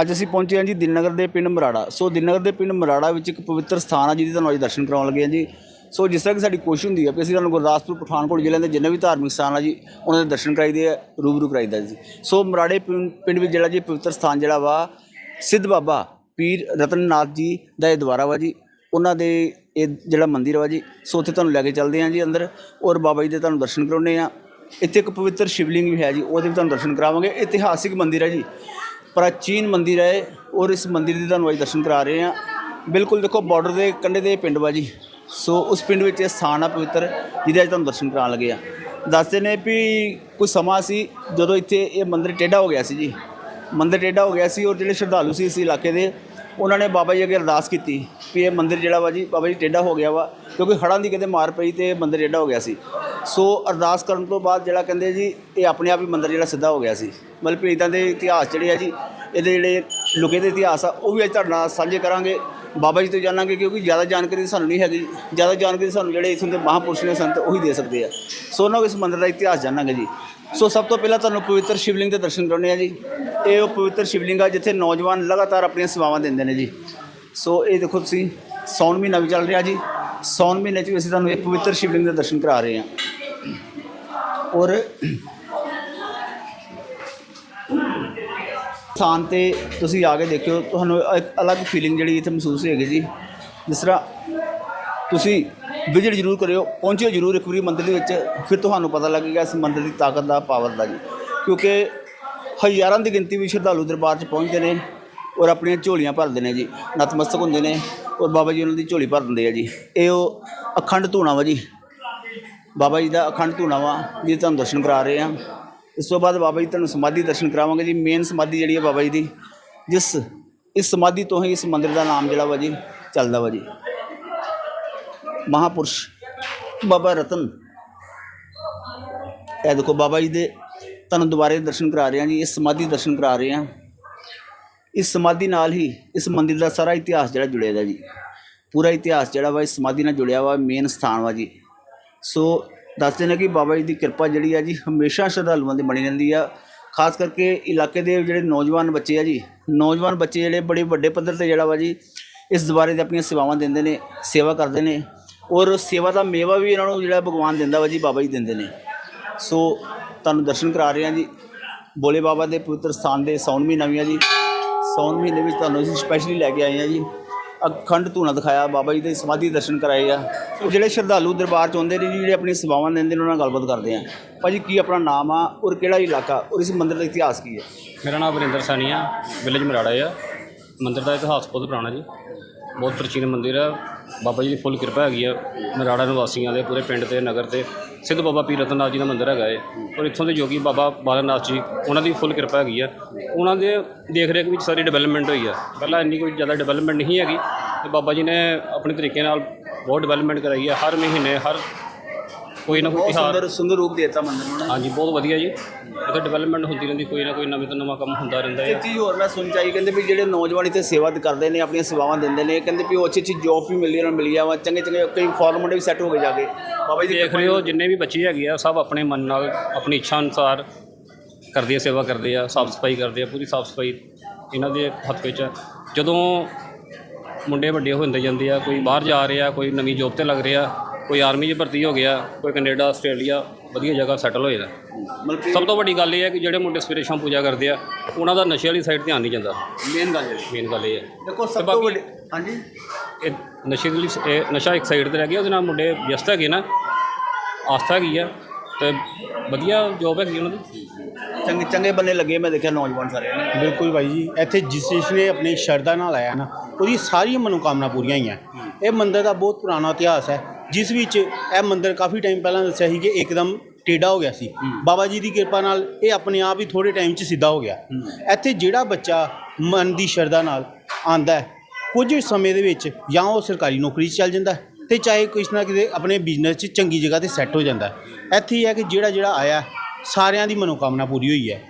ਅੱਜ ਅਸੀਂ ਪਹੁੰਚੇ ਹਾਂ ਜੀ ਦਿਨਨਗਰ ਦੇ ਪਿੰਡ ਮਰਾੜਾ। ਸੋ ਦਿਨਨਗਰ ਦੇ ਪਿੰਡ ਮਰਾੜਾ ਵਿੱਚ ਇੱਕ ਪਵਿੱਤਰ ਸਥਾਨ ਆ ਜਿਹਦੀ ਤੁਹਾਨੂੰ ਅੱਜ ਦਰਸ਼ਨ ਕਰਾਉਣ ਲੱਗੇ ਹਾਂ ਜੀ। ਸੋ ਜਿਸ ਤਰ੍ਹਾਂ ਕਿ ਸਾਡੀ ਕੋਸ਼ਿਸ਼ ਹੁੰਦੀ ਹੈ ਕਿ ਅਸੀਂ ਤੁਹਾਨੂੰ ਗੁਰਦਾਸਪੁਰ, ਪਠਾਨਕੋਟ ਜ਼ਿਲ੍ਹੇ ਦੇ ਜਿੰਨੇ ਵੀ ਧਾਰਮਿਕ ਸਥਾਨ ਆ ਜੀ, ਉਹਨਾਂ ਦੇ ਦਰਸ਼ਨ ਕਰਾਈਦੇ ਆ, ਰੂਬਰੂ ਕਰਾਈਦਾ ਜੀ। ਸੋ ਮਰਾੜੇ ਪਿੰ- ਪਿੰਡ ਵਿੱਚ ਜਿਹੜਾ ਜੀ ਪਵਿੱਤਰ ਸਥਾਨ ਜਿਹੜਾ ਵਾ, ਸਿੱਧ ਬਾਬਾ ਪੀਰ ਰਤਨਨਾਥ ਜੀ ਦਾ ਇਹ ਦੁਆਰਾ ਵਾ ਜੀ, ਉਹਨਾਂ ਦੇ ਇਹ ਜਿਹੜਾ ਮੰਦਿਰ ਵਾ ਜੀ, ਸੋ ਉੱਥੇ ਤੁਹਾਨੂੰ ਲੈ ਕੇ ਚੱਲਦੇ ਹਾਂ ਜੀ ਅੰਦਰ ਔਰ ਬਾਬਾ ਜੀ ਦੇ ਤੁਹਾਨੂੰ ਦਰਸ਼ਨ ਕਰਾਉਣੇ ਆ ਇੱਥੇ ਇੱਕ ਪਵਿੱਤਰ ਸ਼ਿਵਲਿੰਗ ਵੀ ਹੈ ਜੀ, ਉਹਦੇ ਵੀ ਤੁਹਾਨੂੰ ਦਰਸ਼ਨ ਕਰਾਵਾਂਗੇ। ਇਤਿਹਾਸਿਕ ਮੰਦਿਰ ਹੈ ਜੀ। ਪ੍ਰਾਚੀਨ ਮੰਦਿਰ ਹੈ ਔਰ ਇਸ ਮੰਦਿਰ ਦੇ ਤੁਹਾਨੂੰ ਅੱਜ ਦਰਸ਼ਨ ਕਰਾ ਰਹੇ ਹਾਂ। ਬਿਲਕੁਲ ਦੇਖੋ ਬਾਰਡਰ ਦੇ ਕੰਢੇ ਦੇ ਪਿੰਡ ਵਾ ਜੀ। ਸੋ ਉਸ ਪਿੰਡ ਵਿੱਚ ਇਹ ਸਥਾਨ ਆ ਪਵਿੱਤਰ, ਜਿਹਦੇ ਅੱਜ ਤੁਹਾਨੂੰ ਦਰਸ਼ਨ ਕਰਾਉਣ ਲੱਗੇ ਆ ਦੱਸਦੇ ਨੇ ਵੀ ਕੁਝ ਸਮਾਂ ਸੀ ਜਦੋਂ ਇੱਥੇ ਇਹ ਮੰਦਿਰ ਟੇਢਾ ਹੋ ਗਿਆ ਸੀ ਜੀ। ਮੰਦਿਰ ਟੇਢਾ ਹੋ ਗਿਆ ਸੀ ਔਰ ਜਿਹੜੇ ਸ਼ਰਧਾਲੂ ਸੀ ਇਸ ਇਲਾਕੇ ਦੇ ਉਹਨਾਂ ਨੇ ਬਾਬਾ ਜੀ ਅੱਗੇ ਅਰਦਾਸ ਕੀਤੀ ਵੀ ਇਹ ਮੰਦਿਰ ਜਿਹੜਾ ਵਾ ਜੀ, ਬਾਬਾ ਜੀ ਟੇਢਾ ਹੋ ਗਿਆ ਵਾ, ਕਿਉਂਕਿ ਹੜ੍ਹਾਂ ਦੀ ਕਿਤੇ ਮਾਰ ਪਈ ਤੇ ਇਹ ਮੰਦਿਰ ਟੇਢਾ ਹੋ ਗਿਆ ਸੀ। ਸੋ ਅਰਦਾਸ ਕਰਨ ਤੋਂ ਬਾਅਦ ਜਿਹੜਾ ਕਹਿੰਦੇ ਜੀ, ਇਹ ਆਪਣੇ ਆਪ ਹੀ ਮੰਦਿਰ ਜਿਹੜਾ ਸਿੱਧਾ ਹੋ ਗਿਆ ਸੀ। ਮਤਲਬ ਕਿ ਇਦਾਂ ਦੇ ਇਤਿਹਾਸ ਜਿਹੜੇ ਆ ਜੀ, ਇਹਦੇ ਜਿਹੜੇ ਲੁਕੇ ਦੇ ਇਤਿਹਾਸ ਆ, ਉਹ ਵੀ ਅੱਜ ਤੁਹਾਡੇ ਨਾਲ ਸਾਂਝੇ ਕਰਾਂਗੇ। ਬਾਬਾ ਜੀ ਤੋਂ ਜਾਣਾਂਗੇ ਕਿਉਂਕਿ ਜ਼ਿਆਦਾ ਜਾਣਕਾਰੀ ਸਾਨੂੰ ਨਹੀਂ ਹੈਗੀ। ਜ਼ਿਆਦਾ ਜਾਣਕਾਰੀ ਸਾਨੂੰ ਜਿਹੜੇ ਇਥੋਂ ਦੇ ਮਹਾਂਪੁਰਸ਼ ਨੇ ਸੰਤ, ਉਹੀ ਦੇ ਸਕਦੇ ਆ। ਸੋ ਉਹਨਾਂ ਨੂੰ ਇਸ ਮੰਦਿਰ ਦਾ ਇਤਿਹਾਸ ਜਾਣਾਂਗੇ ਜੀ। ਸੋ ਸਭ ਤੋਂ ਪਹਿਲਾਂ ਤੁਹਾਨੂੰ ਪਵਿੱਤਰ ਸ਼ਿਵਲਿੰਗ ਦੇ ਦਰਸ਼ਨ ਕਰਾਉਣੇ ਆ ਜੀ। ਇਹ ਉਹ ਪਵਿੱਤਰ ਸ਼ਿਵਲਿੰਗ ਆ, ਜਿੱਥੇ ਨੌਜਵਾਨ ਲਗਾਤਾਰ ਆਪਣੀਆਂ ਸੇਵਾਵਾਂ ਦਿੰਦੇ ਨੇ ਜੀ। ਸੋ ਇਹ ਦੇਖੋ ਤੁਸੀਂ ਸੌਣ ਮਹੀਨਾ ਵੀ ਚੱਲ ਰਿਹਾ ਜੀ। ਸੌਣ ਮਹੀਨੇ 'ਚ ਵੀ ਅਸੀਂ ਤੁਹਾਨੂੰ ਇਹ ਪਵਿੱਤਰ ਸ਼ਿਵਲਿੰਗ ਦੇ ਦਰਸ਼ਨ ਕਰਾ ਰਹੇ ਹਾਂ। ਔਰ ਸਥਾਨ ਤੇ ਤੁਸੀਂ ਆ ਕੇ ਦੇਖਿਓ, ਤੁਹਾਨੂੰ ਇੱਕ ਅਲੱਗ ਫੀਲਿੰਗ ਜਿਹੜੀ ਇੱਥੇ ਮਹਿਸੂਸ ਹੋਏਗੀ ਜੀ। ਜਿਸ ਤਰ੍ਹਾਂ ਤੁਸੀਂ ਵਿਜ਼ਿਟ ਜ਼ਰੂਰ ਕਰਿਓ, ਪਹੁੰਚਿਓ ਜ਼ਰੂਰ ਇੱਕ ਵਾਰੀ ਮੰਦਿਰ ਦੇ ਵਿੱਚ, ਫਿਰ ਤੁਹਾਨੂੰ ਪਤਾ ਲੱਗੇਗਾ ਇਸ ਮੰਦਿਰ ਦੀ ਤਾਕਤ ਦਾ ਪਾਵਰ ਦਾ ਜੀ। ਕਿਉਂਕਿ ਹਜ਼ਾਰਾਂ ਦੀ ਗਿਣਤੀ ਵਿੱਚ ਸ਼ਰਧਾਲੂ ਦਰਬਾਰ 'ਚ ਪਹੁੰਚਦੇ ਨੇ ਔਰ ਆਪਣੀਆਂ ਝੋਲੀਆਂ ਭਰਦੇ ਨੇ ਜੀ, ਨਤਮਸਤਕ ਹੁੰਦੇ ਨੇ ਔਰ ਬਾਬਾ ਜੀ ਉਹਨਾਂ ਦੀ ਝੋਲੀ ਭਰ ਦਿੰਦੇ ਆ ਜੀ। ਇਹ ਉਹ ਅਖੰਡ ਧੂਣਾ ਵਾ ਜੀ। ਬਾਬਾ ਜੀ ਦਾ ਅਖੰਡ ਧੂਣਾ ਵਾ, ਜੀ ਤੁਹਾਨੂੰ ਦਰਸ਼ਨ ਕਰਾ ਰਹੇ ਹਾਂ ਇਸ ਤੋਂ ਬਾਅਦ ਬਾਬਾ ਜੀ ਤੁਹਾਨੂੰ ਸਮਾਧੀ ਦਰਸ਼ਨ ਕਰਾਵਾਂਗੇ ਜੀ। ਮੇਨ ਸਮਾਧੀ ਜਿਹੜੀ ਹੈ ਬਾਬਾ ਜੀ ਦੀ, ਜਿਸ, ਇਸ ਸਮਾਧੀ ਤੋਂ ਹੀ ਇਸ ਮੰਦਿਰ ਦਾ ਨਾਮ ਜਿਹੜਾ ਵਾ ਜੀ, ਚੱਲਦਾ ਵਾ ਜੀ। ਮਹਾਪੁਰਸ਼ ਬਾਬਾ ਰਤਨ। ਇਹ ਦੇਖੋ ਬਾਬਾ ਜੀ ਦੇ ਤੁਹਾਨੂੰ ਦੁਬਾਰੇ ਦਰਸ਼ਨ ਕਰਾ ਰਹੇ ਹਾਂ ਜੀ, ਇਸ ਸਮਾਧੀ ਦਰਸ਼ਨ ਕਰਾ ਰਹੇ ਹਾਂ। ਇਸ ਸਮਾਧੀ ਨਾਲ ਹੀ ਇਸ ਮੰਦਿਰ ਦਾ ਸਾਰਾ ਇਤਿਹਾਸ ਜਿਹੜਾ ਜੁੜਿਆ ਦਾ ਜੀ। ਪੂਰਾ ਇਤਿਹਾਸ ਜਿਹੜਾ ਵਾ, ਇਸ ਸਮਾਧੀ ਨਾਲ ਜੁੜਿਆ ਵਾ ਮੇਨ ਸਥਾਨ ਵਾ ਜੀ। ਸੋ ਦੱਸਦੇ ਨੇ ਕਿ ਬਾਬਾ ਜੀ ਦੀ ਕਿਰਪਾ ਜਿਹੜੀ ਆ ਜੀ, ਹਮੇਸ਼ਾ ਸ਼ਰਧਾਲੂਆਂ ਦੀ ਬਣੀ ਰਹਿੰਦੀ ਆ। ਖਾਸ ਕਰਕੇ ਇਲਾਕੇ ਦੇ ਜਿਹੜੇ ਨੌਜਵਾਨ ਬੱਚੇ ਆ ਜੀ, ਨੌਜਵਾਨ ਬੱਚੇ ਜਿਹੜੇ ਬੜੇ ਵੱਡੇ ਪੱਧਰ ਤੇ ਜਿਹੜਾ ਵਾ ਜੀ, ਇਸ ਦੁਆਰੇ ਤੇ ਆਪਣੀਆਂ ਸੇਵਾਵਾਂ ਦਿੰਦੇ ਨੇ, ਸੇਵਾ ਕਰਦੇ ਨੇ। ਔਰ ਸੇਵਾ ਦਾ ਮੇਵਾ ਵੀ ਇਹਨਾਂ ਨੂੰ ਜਿਹੜਾ ਭਗਵਾਨ ਦਿੰਦਾ ਵਾ ਜੀ, ਬਾਬਾ ਜੀ ਦਿੰਦੇ ਨੇ। ਸੋ ਤੁਹਾਨੂੰ ਦਰਸ਼ਨ ਕਰਾ ਰਹੇ ਹਾਂ ਜੀ। ਬੋਲੇ ਬਾਬਾ ਦੇ ਪਵਿੱਤਰ ਸਥਾਨ ਦੇ ਸੌਣ ਮਹੀਨਾ ਵੀ ਆ ਜੀ। ਸੌਣ ਮਹੀਨੇ ਵਿੱਚ ਤੁਹਾਨੂੰ ਅਸੀਂ ਸਪੈਸ਼ਲੀ ਲੈ ਕੇ ਆਏ ਹਾਂ ਜੀ। ਅਖੰਡ ਧੂਣਾ ਦਿਖਾਇਆ, ਬਾਬਾ ਜੀ ਦੇ ਸਮਾਧੀ ਦਰਸ਼ਨ ਕਰਾਏ ਆ। ਜਿਹੜੇ ਸ਼ਰਧਾਲੂ ਦਰਬਾਰ ਚ ਆਉਂਦੇ ਨੇ ਜੀ, ਜਿਹੜੇ ਆਪਣੀ ਸੇਵਾਵਾਂ ਦਿੰਦੇ ਨੇ, ਉਹਨਾਂ ਨਾਲ ਗੱਲਬਾਤ ਕਰਦੇ ਆ ਭਾਜੀ, ਕੀ ਆਪਣਾ ਨਾਮ ਆ ਔਰ ਕਿਹੜਾ ਇਲਾਕਾ? ਔਰ ਇਸ ਮੰਦਿਰ ਦਾ ਇਤਿਹਾਸ ਕੀ ਹੈ? ਮੇਰਾ ਨਾਮ ਵਰਿੰਦਰ ਸਾਨੀ ਆ, ਵਿਲੇਜ ਮਰਾੜਾ ਆ। ਮੰਦਿਰ ਦਾ ਇਤਿਹਾਸ ਬਹੁਤ ਪੁਰਾਣਾ ਜੀ। ਬਹੁਤ ਪ੍ਰਾਚੀਨ ਮੰਦਿਰ ਆ। ਬਾਬਾ ਜੀ ਦੀ ਫੁੱਲ ਕਿਰਪਾ ਹੈਗੀ ਆ ਮਰਾੜਾ ਨਿਵਾਸੀਆਂ ਦੇ, ਪੂਰੇ ਪਿੰਡ ਤੇ, ਨਗਰ ਤੇ। ਸਿੱਧ ਬਾਬਾ ਪੀਰ ਰਤਨ ਨਾਥ ਜੀ ਦਾ ਮੰਦਿਰ ਹੈਗਾ ਏ ਔਰ ਇੱਥੋਂ ਦੇ ਜੋਗੀ ਬਾਬਾ ਬਾਲਨਾਥ ਜੀ, ਉਹਨਾਂ ਦੀ ਫੁੱਲ ਕਿਰਪਾ ਹੈਗੀ ਆ। ਉਹਨਾਂ ਦੇ ਦੇਖ ਰੇਖ ਵਿੱਚ ਸਾਰੀ ਡਿਵੈਲਪਮੈਂਟ ਹੋਈ ਆ। ਪਹਿਲਾਂ ਇੰਨੀ ਕੋਈ ਜ਼ਿਆਦਾ ਡਿਵੈਲਪਮੈਂਟ ਨਹੀਂ ਹੈਗੀ ਤੇ ਬਾਬਾ ਜੀ ਨੇ ਆਪਣੇ ਤਰੀਕੇ ਨਾਲ ਬਹੁਤ ਡਿਵੈਲਪਮੈਂਟ ਕਰਾਈ ਆ। ਹਰ ਮਹੀਨੇ, ਹਰ ਕੋਈ ਨਾ ਕੋਈ ਬਹੁਤ ਤਿਉਹਾਰ। ਸੁੰਦਰ ਸੁੰਦਰ ਰੂਪ ਦੇਤਾ ਮੰਦਿਰ ਨੂੰ ਨਾ। ਹਾਂਜੀ ਬਹੁਤ ਵਧੀਆ ਜੀ। ਇੱਥੇ ਡਿਵੈਲਪਮੈਂਟ ਹੁੰਦੀ ਰਹਿੰਦੀ ਕੋਈ ਨਾ ਕੋਈ ਨਵੇਂ ਤੋਂ ਨਵਾਂ ਕੰਮ ਹੁੰਦਾ ਰਹਿੰਦਾ ਹੈ। ਇੱਕ ਚੀਜ਼ ਹੋਰ ਮੈਂ ਸੁਣ ਚਾਹੀ ਕਹਿੰਦੇ ਵੀ ਜਿਹੜੇ ਨੌਜਵਾਨ ਇੱਥੇ ਸੇਵਾ ਕਰਦੇ ਨੇ ਆਪਣੀਆਂ ਸੇਵਾਵਾਂ ਦਿੰਦੇ ਨੇ ਕਹਿੰਦੇ ਵੀ ਉਹ ਅੱਛੀ ਅੱਛੀ ਜੌਬ ਵੀ ਮਿਲੀ ਉਹਨਾਂ ਨੂੰ ਮਿਲੀ ਆ ਵਾ ਚੰਗੇ ਚੰਗੇ ਕਈ ਫੋਰਨ ਮੁੰਡੇ ਵੀ ਸੈੱਟ ਹੋ ਗਏ ਜਾ ਕੇ ਬਾਬਾ ਜੀ ਦੀ ਦੇਖ ਰਹੇ ਹੋ ਜਿੰਨੇ ਵੀ ਬੱਚੇ ਹੈਗੇ ਆ ਸਭ ਆਪਣੇ ਮਨ ਨਾਲ ਆਪਣੀ ਇੱਛਾ ਅਨੁਸਾਰ ਕਰਦੇ ਆ ਸੇਵਾ ਕਰਦੇ ਆ ਸਾਫ਼ ਸਫ਼ਾਈ ਕਰਦੇ ਆ ਪੂਰੀ ਸਾਫ਼ ਸਫ਼ਾਈ ਇਹਨਾਂ ਦੇ ਹੱਥ ਵਿੱਚ ਆ। ਜਦੋਂ ਮੁੰਡੇ ਵੱਡੇ ਹੁੰਦੇ ਜਾਂਦੇ ਆ ਕੋਈ ਬਾਹਰ ਜਾ ਰਿਹਾ ਕੋਈ ਨਵੀਂ ਜੋਬ ਤੇ ਲੱਗ ਰਿਹਾ ਕੋਈ ਆਰਮੀ 'ਚ ਭਰਤੀ ਹੋ ਗਿਆ ਕੋਈ ਕੈਨੇਡਾ ਆਸਟ੍ਰੇਲੀਆ ਵਧੀਆ ਜਗ੍ਹਾ ਸੈਟਲ ਹੋ ਜਾਂਦਾ ਮਤਲਬ ਸਭ ਤੋਂ ਵੱਡੀ ਗੱਲ ਇਹ ਹੈ ਕਿ ਜਿਹੜੇ ਮੁੰਡੇ ਸਵੇਰੇ ਸ਼ਾਮ ਪੂਜਾ ਕਰਦੇ ਆ ਉਹਨਾਂ ਦਾ ਨਸ਼ੇ ਵਾਲੀ ਸਾਈਡ ਧਿਆਨ ਨਹੀਂ ਜਾਂਦਾ। ਮੇਨ ਗੱਲ ਜਿਹੜੀ ਮੇਨ ਗੱਲ ਇਹ ਹੈ। ਦੇਖੋ ਸਭ ਤੋਂ ਵੱਡੀ ਹਾਂਜੀ। ਇਹ ਨਸ਼ੇ ਦੀ ਇਹ ਨਸ਼ਾ ਇੱਕ ਸਾਈਡ ਤੇ ਰਹਿ ਗਿਆ ਉਹਦੇ ਨਾਲ ਮੁੰਡੇ ਵਿਅਸਤ ਹੈਗੇ ਨਾ ਆਸਥਾ ਹੈਗੀ ਆ ਤੇ ਵਧੀਆ ਜੋਬ ਹੈਗੀ ਉਹਨਾਂ ਦੀ। ਚੰਗੇ ਚੰਗੇ ਬੰਦੇ ਲੱਗੇ ਮੈਂ ਦੇਖਿਆ ਨੌਜਵਾਨ ਸਾਰੇ। ਨੇ ਬਿਲਕੁਲ ਭਾਈ ਜੀ ਇੱਥੇ ਜਿਸ ਜਿਸ ਨੇ ਆਪਣੀ ਸ਼ਰਧਾ ਨਾਲ ਆਇਆ ਨਾ ਉਹਦੀ ਸਾਰੀਆਂ ਮਨੋਕਾਮਨਾ ਪੂਰੀਆਂ ਹੋਈਆਂ। ਇਹ ਮੰਦਿਰ ਦਾ ਬਹੁਤ ਪੁਰਾਣਾ ਇਤਿਹਾਸ ਹੈ। ਜਿਸ ਵਿੱਚ ਇਹ ਮੰਦਿਰ ਕਾਫੀ ਟਾਈਮ ਪਹਿਲਾਂ ਦੱਸਿਆ ਸੀ ਕਿ ਇੱਕਦਮ ਟੇਢਾ ਹੋ ਗਿਆ ਸੀ। ਬਾਬਾ ਜੀ ਦੀ ਕਿਰਪਾ ਨਾਲ ਇਹ ਆਪਣੇ ਆਪ ਹੀ ਥੋੜੇ ਟਾਈਮ 'ਚ ਸਿੱਧਾ ਹੋ ਗਿਆ। ਇੱਥੇ ਜਿਹੜਾ ਬੱਚਾ ਮਨ ਦੀ ਸ਼ਰਧਾ ਨਾਲ ਆਂਦਾ ਹੈ ਕੁਝ ਸਮੇਂ ਦੇ ਵਿੱਚ ਜਾਂ ਉਹ ਸਰਕਾਰੀ ਨੌਕਰੀ 'ਚ ਚੱਲ ਜਾਂਦਾ ਹੈ ਤੇ ਚਾਹੇ ਕਿਸ ਨਾ ਕਿਤੇ ਆਪਣੇ ਬਿਜ਼ਨਸ 'ਚ ਚੰਗੀ ਜਗ੍ਹਾ ਤੇ ਸੈੱਟ ਹੋ ਜਾਂਦਾ ਹੈ। ਇੱਥੇ ਹੀ ਹੈ ਕਿ ਜਿਹੜਾ ਜਿਹੜਾ ਆਇਆ ਸਾਰਿਆਂ ਦੀ ਮਨੋਕਾਮਨਾ ਪੂਰੀ ਹੋਈ ਹੈ।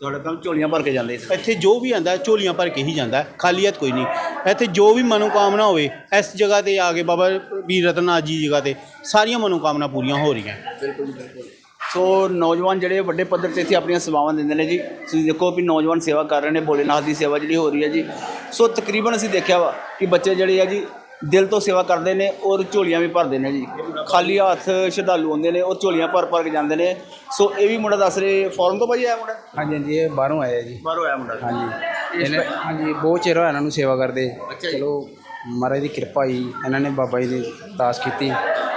ਤੁਹਾਡੇ ਕੰਮ ਝੋਲੀਆਂ ਭਰ ਕੇ ਜਾਂਦੇ ਸੀ। ਇੱਥੇ ਜੋ ਵੀ ਆਂਦਾ ਝੋਲੀਆਂ ਭਰ ਕੇ ਹੀ ਜਾਂਦਾ ਹੈ, ਖਾਲੀ ਹੱਥ ਕੋਈ ਨਹੀਂ। ਇੱਥੇ ਜੋ ਵੀ ਮਨੋਕਾਮਨਾ ਹੋਵੇ ਇਸ ਜਗ੍ਹਾ ਤੇ ਆ ਕੇ ਬਾਬਾ ਵੀਰ ਰਤਨਨਾਥ ਜੀ ਜਗ੍ਹਾ ਤੇ ਸਾਰੀਆਂ ਮਨੋਕਾਮਨਾ ਪੂਰੀਆਂ ਹੋ ਰਹੀਆਂ। ਸੋ ਨੌਜਵਾਨ ਜਿਹੜੇ ਵੱਡੇ ਪੱਧਰ ਤੇ ਇੱਥੇ ਆਪਣੀਆਂ ਸੇਵਾਵਾਂ ਦਿੰਦੇ ਨੇ ਜੀ ਤੁਸੀਂ ਦੇਖੋ ਵੀ ਨੌਜਵਾਨ ਸੇਵਾ ਕਰ ਰਹੇ ਨੇ ਭੋਲੇਨਾਥ ਦੀ ਸੇਵਾ ਜਿਹੜੀ ਹੋ ਰਹੀ ਹੈ ਜੀ। ਸੋ ਤਕਰੀਬਨ ਅਸੀਂ ਦੇਖਿਆ ਵਾ ਕਿ ਬੱਚੇ ਜਿਹੜੇ ਆ ਜੀ ਦਿਲ ਤੋਂ ਸੇਵਾ ਕਰਦੇ ਨੇ ਔਰ ਝੋਲੀਆਂ ਵੀ ਭਰਦੇ ਨੇ ਜੀ। ਖਾਲੀ ਹੱਥ ਸ਼ਰਧਾਲੂ ਆਉਂਦੇ ਨੇ ਉਹ ਝੋਲੀਆਂ ਭਰ ਭਰ ਕੇ ਜਾਂਦੇ ਨੇ। ਸੋ ਇਹ ਵੀ ਮੁੰਡਾ ਦੱਸ ਰਹੇ ਫੋਰਨ ਤੋਂ ਭਾਈ ਆਇਆ ਮੁੰਡਾ? ਹਾਂਜੀ ਹਾਂਜੀ ਇਹ ਬਾਹਰੋਂ ਆਇਆ ਜੀ। ਬਾਹਰੋਂ ਆਇਆ ਮੁੰਡਾ। ਹਾਂਜੀ। ਇਹਨੇ ਹਾਂਜੀ ਬਹੁਤ ਚਿਰ ਹੋਇਆ ਇਹਨਾਂ ਨੂੰ ਸੇਵਾ ਕਰਦੇ। ਚਲੋ ਮਹਾਰਾਜ ਦੀ ਕਿਰਪਾ ਹੀ ਇਹਨਾਂ ਨੇ ਬਾਬਾ ਜੀ ਦੀ ਅਰਦਾਸ ਕੀਤੀ।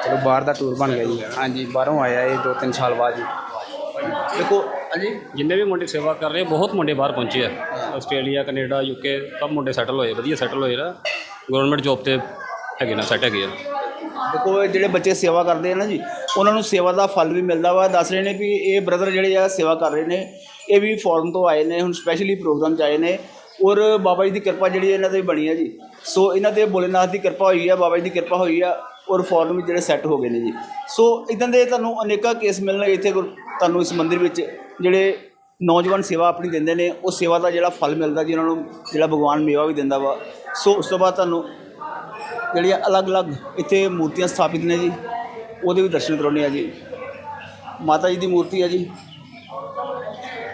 ਚਲੋ ਬਾਹਰ ਦਾ ਟੂਰ ਬਣ ਗਿਆ ਜੀ। ਹਾਂਜੀ ਬਾਹਰੋਂ ਆਇਆ ਇਹ 2-3 ਸਾਲ ਬਾਅਦ ਜੀ। ਦੇਖੋ ਹਾਂਜੀ? ਜਿੰਨੇ ਵੀ ਮੁੰਡੇ ਸੇਵਾ ਕਰ ਰਹੇ ਬਹੁਤ ਮੁੰਡੇ ਬਾਹਰ ਪਹੁੰਚੇ ਆ। ਆਸਟ੍ਰੇਲੀਆ ਕੈਨੇਡਾ ਯੂਕੇ ਸਭ ਮੁੰਡੇ ਸੈਟਲ ਹੋਏ ਵਧੀਆ ਸੈਟਲ ਹੋਏ ਨਾ। ਗਵਰਨਮੈਂਟ ਜੌਬ ਤੇ ਹੈਗੇ ਨਾ ਸੈੱਟ ਹੈਗੇ ਆ। ਦੇਖੋ, ਇਹ ਜਿਹੜੇ ਬੱਚੇ ਸੇਵਾ ਕਰਦੇ ਆ ਨਾ ਜੀ, ਉਹਨਾਂ ਨੂੰ ਸੇਵਾ ਦਾ ਫਲ ਵੀ ਮਿਲਦਾ ਵਾ। ਦੱਸ ਰਹੇ ਨੇ ਵੀ ਇਹ ਬ੍ਰਦਰ ਜਿਹੜੇ ਆ, ਸੇਵਾ ਕਰ ਰਹੇ ਨੇ। ਇਹ ਵੀ ਫੋਰਨ ਤੋਂ ਆਏ ਨੇ, ਹੁਣ ਸਪੈਸ਼ਲੀ ਪ੍ਰੋਗਰਾਮ 'ਚ ਆਏ ਨੇ। ਔਰ ਬਾਬਾ ਜੀ ਦੀ ਕਿਰਪਾ ਜਿਹੜੀ ਇਹਨਾਂ ਤੇ ਬਣੀ ਆ ਜੀ। ਸੋ ਇਹਨਾਂ ਤੇ ਭੋਲੇਨਾਥ ਦੀ ਕਿਰਪਾ ਹੋਈ ਆ, ਬਾਬਾ ਜੀ ਦੀ ਕਿਰਪਾ ਹੋਈ ਆ, ਔਰ ਫੋਰਨ ਵਿੱਚ ਜਿਹੜੇ ਸੈੱਟ ਹੋ ਗਏ ਨੇ ਜੀ। ਸੋ ਇਦਾਂ ਦੇ ਤੁਹਾਨੂੰ ਅਨੇਕਾਂ ਕੇਸ ਮਿਲਣਗੇ ਇੱਥੇ ਗੁਰ- ਤੁਹਾਨੂੰ ਇਸ ਮੰਦਿਰ ਵਿੱਚ, ਜਿਹੜੇ ਨੌਜਵਾਨ ਸੇਵਾ ਆਪਣੀ ਦਿੰਦੇ ਨੇ, ਉਹ ਸੇਵਾ ਦਾ ਜਿਹੜਾ ਫਲ ਮਿਲਦਾ ਜੀ, ਉਹਨਾਂ ਨੂੰ ਜਿਹੜਾ ਭਗਵਾਨ ਮੇਵਾ ਵੀ ਦਿੰਦਾ ਵਾ। ਸੋ ਉਸ ਤੋਂ ਬਾਅਦ ਤੁਹਾਨੂੰ ਜਿਹੜੀਆਂ ਅਲੱਗ-ਅਲੱਗ ਇੱਥੇ ਮੂਰਤੀਆਂ ਸਥਾਪਿਤ ਨੇ ਜੀ, ਉਹਦੇ ਵੀ ਦਰਸ਼ਨ ਕਰਾਉਣੇ ਆ ਜੀ। ਮਾਤਾ ਜੀ ਦੀ ਮੂਰਤੀ ਹੈ ਜੀ।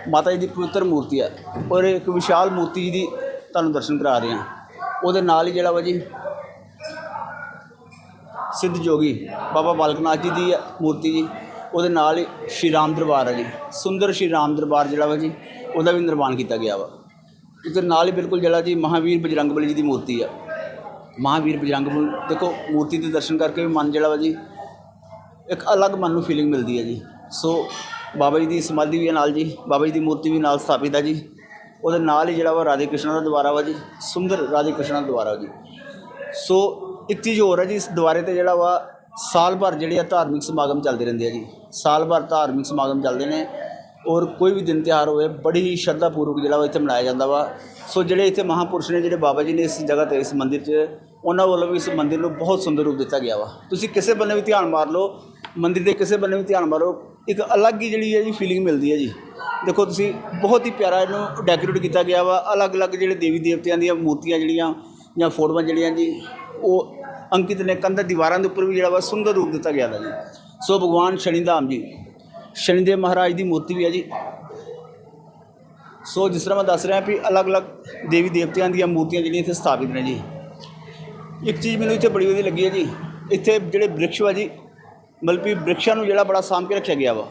ਮਾਤਾ ਜੀ ਦੀ ਪਵਿੱਤਰ ਮੂਰਤੀ ਆ। ਔਰ ਇੱਕ ਵਿਸ਼ਾਲ ਮੂਰਤੀ ਜੀ ਦੀ ਤੁਹਾਨੂੰ ਦਰਸ਼ਨ ਕਰਾ ਰਹੇ ਹਾਂ ਉਹਦੇ ਨਾਲ ਹੀ ਜਿਹੜਾ ਵਾ ਜੀ, ਸਿੱਧ ਜੋਗੀ ਬਾਬਾ ਬਾਲਕਨਾਥ ਜੀ ਦੀ ਮੂਰਤੀ ਜੀ। ਉਹਦੇ ਨਾਲ ਹੀ ਸ਼੍ਰੀ ਰਾਮ ਦਰਬਾਰ ਹੈ ਜੀ। ਸੁੰਦਰ ਸ਼੍ਰੀ ਰਾਮ ਦਰਬਾਰ ਜਿਹੜਾ ਵਾ ਜੀ, ਉਹਦਾ ਵੀ ਨਿਰਮਾਣ ਕੀਤਾ ਗਿਆ ਵਾ। ਉਹਦੇ ਨਾਲ ਹੀ ਬਿਲਕੁਲ ਜਿਹੜਾ ਜੀ ਮਹਾਵੀਰ ਬਜਰੰਗਬਲੀ ਜੀ ਦੀ ਮੂਰਤੀ ਆ। ਮਹਾਵੀਰ ਬਜਰੰਗ ਬਲੀ ਦੇਖੋ, ਮੂਰਤੀ ਦੇ ਦਰਸ਼ਨ ਕਰਕੇ ਵੀ ਮਨ ਜਿਹੜਾ ਵਾ ਜੀ, ਇੱਕ ਅਲੱਗ ਮਨ ਨੂੰ ਫੀਲਿੰਗ ਮਿਲਦੀ ਹੈ ਜੀ। ਸੋ ਬਾਬਾ ਜੀ ਦੀ ਸਮਾਧੀ ਵੀ ਹੈ ਨਾਲ ਜੀ, ਬਾਬਾ ਜੀ ਦੀ ਮੂਰਤੀ ਵੀ ਨਾਲ ਸਥਾਪਿਤ ਹੈ ਜੀ। ਉਹਦੇ ਨਾਲ ਹੀ ਜਿਹੜਾ ਵਾ ਰਾਧੇ ਕ੍ਰਿਸ਼ਨ ਦਾ ਦੁਆਰਾ ਵਾ ਜੀ, ਸੁੰਦਰ ਰਾਧੇ ਕ੍ਰਿਸ਼ਨ ਦਾ ਦੁਆਰਾ ਜੀ। ਸੋ ਇੱਕ ਚੀਜ਼ ਹੋਰ ਹੈ ਜੀ, ਇਸ ਦੁਆਰੇ ਤੇ ਜਿਹੜਾ ਵਾ ਸਾਲ ਭਰ ਜਿਹੜੇ ਆ ਧਾਰਮਿਕ ਸਮਾਗਮ ਚੱਲਦੇ ਰਹਿੰਦੇ ਆ ਜੀ। ਸਾਲ ਭਰ ਧਾਰਮਿਕ ਸਮਾਗਮ ਚੱਲਦੇ ਨੇ ਔਰ ਕੋਈ ਵੀ ਦਿਨ ਤਿਉਹਾਰ ਹੋਵੇ, ਬੜੀ ਹੀ ਸ਼ਰਧਾ ਪੂਰਵਕ ਜਿਹੜਾ ਵਾ ਇੱਥੇ ਮਨਾਇਆ ਜਾਂਦਾ ਵਾ। ਸੋ ਜਿਹੜੇ ਇੱਥੇ ਮਹਾਪੁਰਸ਼ ਨੇ, ਜਿਹੜੇ ਬਾਬਾ ਜੀ ਨੇ ਇਸ ਜਗ੍ਹਾ ਤੇ, ਇਸ ਮੰਦਿਰ 'ਚ, ਉਹਨਾਂ ਵੱਲੋਂ ਵੀ ਇਸ ਮੰਦਿਰ ਨੂੰ ਬਹੁਤ ਸੁੰਦਰ ਰੂਪ ਦਿੱਤਾ ਗਿਆ ਵਾ। ਤੁਸੀਂ ਕਿਸੇ ਬੰਨੇ ਵੀ ਧਿਆਨ ਮਾਰ ਲਓ, ਮੰਦਿਰ ਦੇ ਕਿਸੇ ਬੰਨੇ ਵੀ ਧਿਆਨ ਮਾਰੋ, ਇੱਕ ਅਲੱਗ ਹੀ ਜਿਹੜੀ ਹੈ ਜੀ ਫੀਲਿੰਗ ਮਿਲਦੀ ਹੈ ਜੀ। ਦੇਖੋ ਤੁਸੀਂ, ਬਹੁਤ ਹੀ ਪਿਆਰਾ ਇਹਨੂੰ ਡੈਕੋਰੇਟ ਕੀਤਾ ਗਿਆ ਵਾ। ਅਲੱਗ-ਅਲੱਗ ਜਿਹੜੇ ਦੇਵੀ ਦੇਵਤਿਆਂ ਦੀਆਂ ਮੂਰਤੀਆਂ ਜਿਹੜੀਆਂ ਜਾਂ ਫੋਟੋਆਂ ਜਿਹੜੀਆਂ ਜੀ, ਉਹ ਅੰਕਿਤ ਨੇ, ਕੰਧ ਦੀਵਾਰਾਂ ਦੇ ਉੱਪਰ ਵੀ ਜਿਹੜਾ ਵਾ ਸੁੰਦਰ ਰੂਪ ਦਿੱਤਾ ਗਿਆ ਵਾ ਜੀ। ਸੋ ਭਗਵਾਨ ਸ਼ਨੀ ਧਾਮ ਜੀ ਸ਼ਨੀਦੇਵ ਮਹਾਰਾਜ ਦੀ ਮੂਰਤੀ ਵੀ ਹੈ ਜੀ। ਸੋ ਜਿਸ ਤਰ੍ਹਾਂ ਮੈਂ ਦੱਸ ਰਿਹਾ ਵੀ ਅਲੱਗ-ਅਲੱਗ ਦੇਵੀ ਦੇਵਤਿਆਂ ਦੀਆਂ ਮੂਰਤੀਆਂ ਜਿਹੜੀਆਂ ਇੱਥੇ ਸਥਾਪਿਤ ਨੇ ਜੀ। ਇੱਕ ਚੀਜ਼ ਮੈਨੂੰ ਇੱਥੇ ਬੜੀ ਵਧੀਆ ਲੱਗੀ ਹੈ ਜੀ, ਇੱਥੇ ਜਿਹੜੇ ਬ੍ਰਿਕਸ਼ ਵਾ ਜੀ, ਮਤਲਬ ਕਿ ਬ੍ਰਿਕਸ਼ਾਂ ਨੂੰ ਜਿਹੜਾ ਬੜਾ ਸਾਂਭ ਕੇ ਰੱਖਿਆ ਗਿਆ ਵਾ।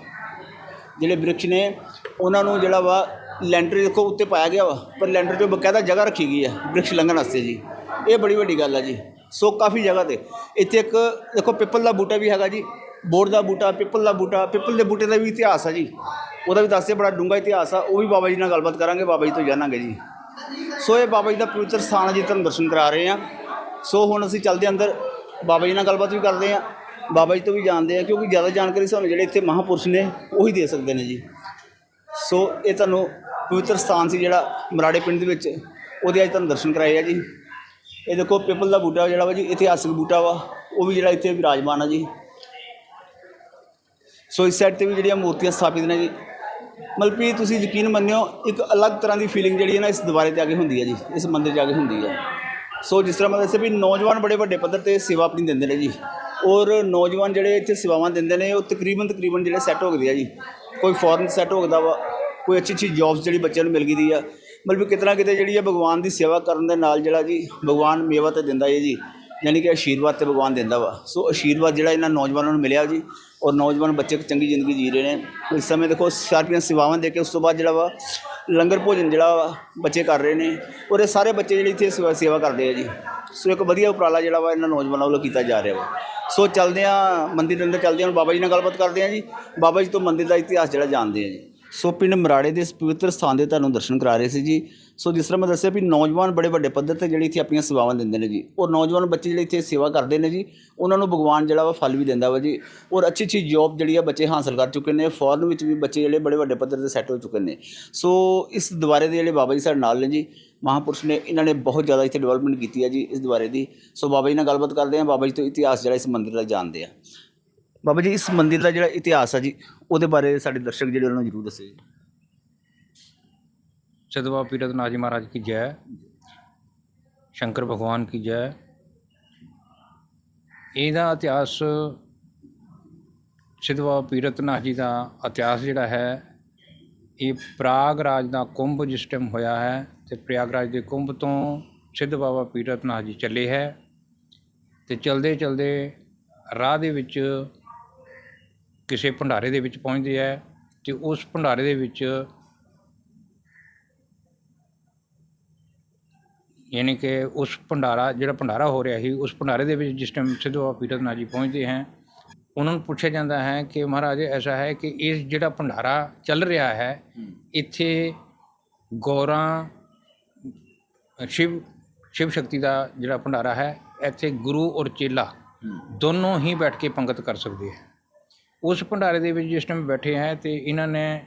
ਜਿਹੜੇ ਬ੍ਰਿਕਸ਼ ਨੇ, ਉਹਨਾਂ ਨੂੰ ਜਿਹੜਾ ਵਾ ਲੈਂਟਰ ਦੇਖੋ ਉੱਤੇ ਪਾਇਆ ਗਿਆ ਵਾ, ਪਰ ਲੈਂਟਰ 'ਤੇ ਬਕਾਇਦਾ ਜਗ੍ਹਾ ਰੱਖੀ ਗਈ ਹੈ ਬ੍ਰਿਕਸ਼ ਲੰਘਣ ਵਾਸਤੇ ਜੀ। ਇਹ ਬੜੀ ਵੱਡੀ ਗੱਲ ਹੈ ਜੀ। ਸੋ ਕਾਫੀ ਜਗ੍ਹਾ ਤੇ, ਇੱਥੇ ਇੱਕ ਦੇਖੋ ਪਿੱਪਲ ਦਾ ਬੂਟਾ ਵੀ ਹੈਗਾ ਜੀ ਬੋੜ ਦਾ ਬੂਟਾ, ਪਿੱਪਲ ਦਾ ਬੂਟਾ, ਪਿੱਪਲ ਦੇ ਬੂਟੇ ਦਾ ਵੀ ਇਤਿਹਾਸ ਹੈ ਜੀ। ਉਹਦਾ ਵੀ ਦੱਸਦੇ ਬੜਾ ਡੂੰਘਾ ਇਤਿਹਾਸ ਆ। ਉਹ ਵੀ ਬਾਬਾ ਜੀ ਨਾਲ ਗੱਲਬਾਤ ਕਰਾਂਗੇ, ਬਾਬਾ ਜੀ ਤੋਂ ਜਾਣਾਂਗੇ ਜੀ। ਸੋ ਇਹ ਬਾਬਾ ਜੀ ਦਾ ਪਵਿੱਤਰ ਸਥਾਨ ਹੈ ਜੀ ਤੁਹਾਨੂੰ ਦਰਸ਼ਨ ਕਰਾ ਰਹੇ ਹਾਂ ਸੋ ਹੁਣ ਅਸੀਂ ਚੱਲਦੇ ਅੰਦਰ। ਬਾਬਾ ਜੀ ਨਾਲ ਗੱਲਬਾਤ ਵੀ ਕਰਦੇ ਹਾਂ। ਬਾਬਾ ਜੀ ਤੋਂ ਵੀ ਜਾਣਦੇ ਹਾਂ, ਕਿਉਂਕਿ ਜ਼ਿਆਦਾ ਜਾਣਕਾਰੀ ਸਾਨੂੰ ਜਿਹੜੇ ਇੱਥੇ ਮਹਾਪੁਰਸ਼ ਨੇ, ਉਹੀ ਦੇ ਸਕਦੇ ਨੇ ਜੀ। ਸੋ ਇਹ ਤੁਹਾਨੂੰ ਪਵਿੱਤਰ ਸਥਾਨ ਸੀ ਜਿਹੜਾ ਮਰਾੜੇ ਪਿੰਡ ਦੇ ਵਿੱਚ, ਉਹਦੇ ਅੱਜ ਤੁਹਾਨੂੰ ਦਰਸ਼ਨ ਕਰਾਏ ਆ ਜੀ। ਇਹ ਦੇਖੋ, ਪਿੱਪਲ ਦਾ ਬੂਟਾ ਜਿਹੜਾ ਵਾ ਜੀ, ਇਤਿਹਾਸਿਕ ਬੂਟਾ ਵਾ। ਉਹ ਵੀ ਜਿਹੜਾ ਇੱਥੇ ਵਿਰਾਜਮਾਨ ਆ ਜੀ। ਸੋ ਇਸ ਸਾਈਡ ਤੇ ਵੀ ਜਿਹੜੀਆਂ ਮੂਰਤੀਆਂ ਸਥਾਪਿਤ ਨੇ ਜੀ। ਮਤਲਬ ਵੀ ਤੁਸੀਂ ਯਕੀਨ ਮੰਨਿਓ, ਇੱਕ ਅਲੱਗ ਤਰ੍ਹਾਂ ਦੀ ਫੀਲਿੰਗ ਜਿਹੜੀ ਹੈ ਨਾ ਇਸ ਦੁਆਰੇ ਤੇ ਆ ਕੇ ਹੁੰਦੀ ਹੈ ਜੀ, ਇਸ ਮੰਦਿਰ ਜਾ ਕੇ ਹੁੰਦੀ ਹੈ। ਸੋ ਜਿਸ ਤਰ੍ਹਾਂ ਮੈਂ ਦੱਸਿਆ ਵੀ ਨੌਜਵਾਨ ਬੜੇ ਵੱਡੇ ਪੱਧਰ ਤੇ ਸੇਵਾ ਆਪਣੀ ਦਿੰਦੇ ਨੇ ਜੀ। ਔਰ ਨੌਜਵਾਨ ਜਿਹੜੇ ਇੱਥੇ ਸੇਵਾਵਾਂ ਦਿੰਦੇ ਨੇ, ਉਹ ਤਕਰੀਬਨ ਤਕਰੀਬਨ ਜਿਹੜੇ ਸੈੱਟ ਹੋ ਗਏ ਆ ਜੀ। ਕੋਈ ਫੋਰਨ ਸੈੱਟ ਹੋ ਗਿਆ ਵਾ, ਕੋਈ ਅੱਛੀ ਅੱਛੀ ਜੌਬਸ ਜਿਹੜੀ ਬੱਚਿਆਂ ਨੂੰ ਮਿਲ ਗਈ ਦੀ ਆ। ਮਤਲਬ ਵੀ ਕਿਤਨਾ ਕਿਤੇ ਜਿਹੜੀ ਆ ਭਗਵਾਨ ਦੀ ਸੇਵਾ ਕਰਨ ਦੇ ਨਾਲ ਜਿਹੜਾ ਜੀ, ਭਗਵਾਨ ਮੇਵਾ ਤੇ ਦਿੰਦਾ ਹੈ ਜੀ। ਯਾਨੀ ਕਿ ਆਸ਼ੀਰਵਾਦ ਤੇ ਭਗਵਾਨ ਦਿੰਦਾ ਵਾ। ਸੋ ਆਸ਼ੀਰਵਾਦ ਜਿਹੜਾ ਇਹਨਾਂ ਨੌਜਵਾਨਾਂ ਨੂੰ ਮਿਲਿਆ ਜੀ, ਔਰ ਨੌਜਵਾਨ ਬੱਚੇ ਚੰਗੀ ਜ਼ਿੰਦਗੀ ਜੀ ਰਹੇ ਨੇ। ਇਸ ਸਮੇਂ ਦੇਖੋ, ਸਾਰੀਆਂ ਸੇਵਾਵਾਂ ਦੇ ਕੇ ਉਸ ਤੋਂ ਬਾਅਦ ਜਿਹੜਾ ਵਾ, ਲੰਗਰ ਭੋਜਨ ਜਿਹੜਾ ਵਾ, ਬੱਚੇ ਕਰ ਰਹੇ ਨੇ। ਔਰ ਇਹ ਸਾਰੇ ਬੱਚੇ ਜਿਹੜੇ ਇੱਥੇ ਸੇਵਾ ਸੇਵਾ ਕਰਦੇ ਆ ਜੀ। ਸੋ ਇੱਕ ਵਧੀਆ ਉਪਰਾਲਾ ਜਿਹੜਾ ਵਾ ਇਹਨਾਂ ਨੌਜਵਾਨਾਂ ਵੱਲੋਂ ਕੀਤਾ ਜਾ ਰਿਹਾ ਵਾ। ਸੋ ਚੱਲਦੇ ਆ ਮੰਦਿਰ ਅੰਦਰ ਚੱਲਦੇ ਹਾਂ, ਹੁਣ ਬਾਬਾ ਜੀ ਨਾਲ ਗੱਲਬਾਤ ਕਰਦੇ ਆ ਜੀ। ਬਾਬਾ ਜੀ ਤੋਂ ਮੰਦਿਰ ਦਾ ਇਤਿਹਾਸ ਜਿਹੜਾ ਜਾਣਦੇ ਆ ਜੀ। ਸੋ ਪਿੰਡ ਮਰਾੜੇ ਦੇ ਇਸ ਪਵਿੱਤਰ ਸਥਾਨ ਦੇ ਤੁਹਾਨੂੰ ਦਰਸ਼ਨ ਕਰਾ ਰਹੇ ਸੀ ਜੀ। ਸੋ ਜਿਸ ਤਰ੍ਹਾਂ ਮੈਂ ਦੱਸਿਆ ਵੀ ਨੌਜਵਾਨ ਬੜੇ ਵੱਡੇ ਪੱਧਰ ਤੇ ਜਿਹੜੀ ਇੱਥੇ ਆਪਣੀਆਂ ਸੇਵਾਵਾਂ ਦਿੰਦੇ ਨੇ ਜੀ। ਔਰ ਨੌਜਵਾਨ ਬੱਚੇ ਜਿਹੜੇ ਇੱਥੇ ਸੇਵਾ ਕਰਦੇ ਨੇ ਜੀ, ਉਹਨਾਂ ਨੂੰ ਭਗਵਾਨ ਜਿਹੜਾ ਵਾ ਫਲ ਵੀ ਦਿੰਦਾ ਵਾ ਜੀ। ਔਰ ਅੱਛੀ ਅੱਛੀ ਜੌਬ ਜਿਹੜੀ ਆ ਬੱਚੇ ਹਾਸਲ ਕਰ ਚੁੱਕੇ ਨੇ ਫੋਰਨ ਵਿੱਚ ਵੀ ਬੱਚੇ ਜਿਹੜੇ ਬੜੇ ਵੱਡੇ ਪੱਧਰ ਤੇ ਸੈੱਟ ਹੋ ਚੁੱਕੇ ਨੇ। ਸੋ ਇਸ ਦੁਆਰੇ ਦੇ ਜਿਹੜੇ ਬਾਬਾ ਜੀ ਸਾਡੇ ਨਾਲ ਨੇ ਜੀ, ਮਹਾਂਪੁਰਸ਼ ਨੇ, ਇਹਨਾਂ ਨੇ ਬਹੁਤ ਜ਼ਿਆਦਾ ਇੱਥੇ ਡਿਵੈਲਪਮੈਂਟ ਕੀਤੀ ਹੈ ਜੀ ਇਸ ਦੁਆਰੇ ਦੀ। ਸੋ ਬਾਬਾ ਜੀ ਨਾਲ ਗੱਲਬਾਤ ਕਰਦੇ ਹਾਂ, ਬਾਬਾ ਜੀ ਤੋਂ ਇਤਿਹਾਸ ਜਿਹੜਾ ਇਸ ਮੰਦਿਰ ਦਾ ਜਾਣਦੇ ਆ ਬਾਬਾ ਜੀ ਇਸ ਮੰਦਿਰ ਦਾ ਜਿਹੜਾ ਇਤਿਹਾਸ ਹੈ ਜੀ ਉਹਦੇ ਬਾਰੇ ਸਾਡੇ ਦਰਸ਼ਕ ਜਿਹੜੇ ਉਹਨਾਂ ਨੂੰ ਜ਼ਰੂਰ ਦੱਸਿਓ ਜੀ सदवा पीरतनाथ जी महाराज की जय शंकर भगवान की जय ਇਹਦਾ ਇਤਿਹਾਸ ਸਿੱਧ ਬਾਬਾ ਪੀਰਤਨਾਥ ਜੀ ਦਾ ਇਤਿਹਾਸ ਜਿਹੜਾ ਹੈ ਇਹ ਪ੍ਰਾਗਰਾਜ ਦਾ ਕੁੰਭ ਜਿਸ ਟਾਈਮ ਹੋਇਆ ਹੈ ਤੇ ਪ੍ਰਯਾਗਰਾਜ ਦੇ ਕੁੰਭ ਤੋਂ ਸਿੱਧ ਬਾਬਾ ਪੀਰਤਨਾਥ ਜੀ ਚੱਲੇ ਹੈ ਤੇ ਚਲਦੇ ਚਲਦੇ ਰਾਹ ਦੇ ਵਿੱਚ ਕਿਸੇ ਭੰਡਾਰੇ ਦੇ ਵਿੱਚ ਪਹੁੰਚਦੇ ਹੈ ਤੇ ਉਸ ਭੰਡਾਰੇ ਦੇ ਵਿੱਚ ਯਾਨੀ ਕਿ ਉਸ ਭੰਡਾਰਾ ਜਿਹੜਾ ਭੰਡਾਰਾ ਹੋ ਰਿਹਾ ਸੀ ਉਸ ਭੰਡਾਰੇ ਦੇ ਵਿੱਚ ਜਿਸ ਟਾਈਮ ਸਿੱਧ ਬਾਬਾ ਪੀਰਤਨਾਥ ਜੀ ਪਹੁੰਚਦੇ ਹੈ ਉਹਨਾਂ ਨੂੰ ਪੁੱਛਿਆ ਜਾਂਦਾ ਹੈ ਕਿ ਮਹਾਰਾਜ ਐਸਾ ਹੈ ਕਿ ਇਹ ਜਿਹੜਾ ਭੰਡਾਰਾ ਚੱਲ ਰਿਹਾ ਹੈ ਇੱਥੇ ਗੌਰਾਂ ਸ਼ਿਵ ਸ਼ਿਵ ਸ਼ਕਤੀ ਦਾ ਜਿਹੜਾ ਭੰਡਾਰਾ ਹੈ ਇੱਥੇ ਗੁਰੂ ਔਰ ਚੇਲਾ ਦੋਨੋਂ ਹੀ ਬੈਠ ਕੇ ਪੰਗਤ ਕਰ ਸਕਦੇ ਹੈ। ਉਸ ਭੰਡਾਰੇ ਦੇ ਵਿੱਚ ਜਿਸ ਟਾਈਮ ਬੈਠੇ ਹੈ ਅਤੇ ਇਹਨਾਂ ਨੇ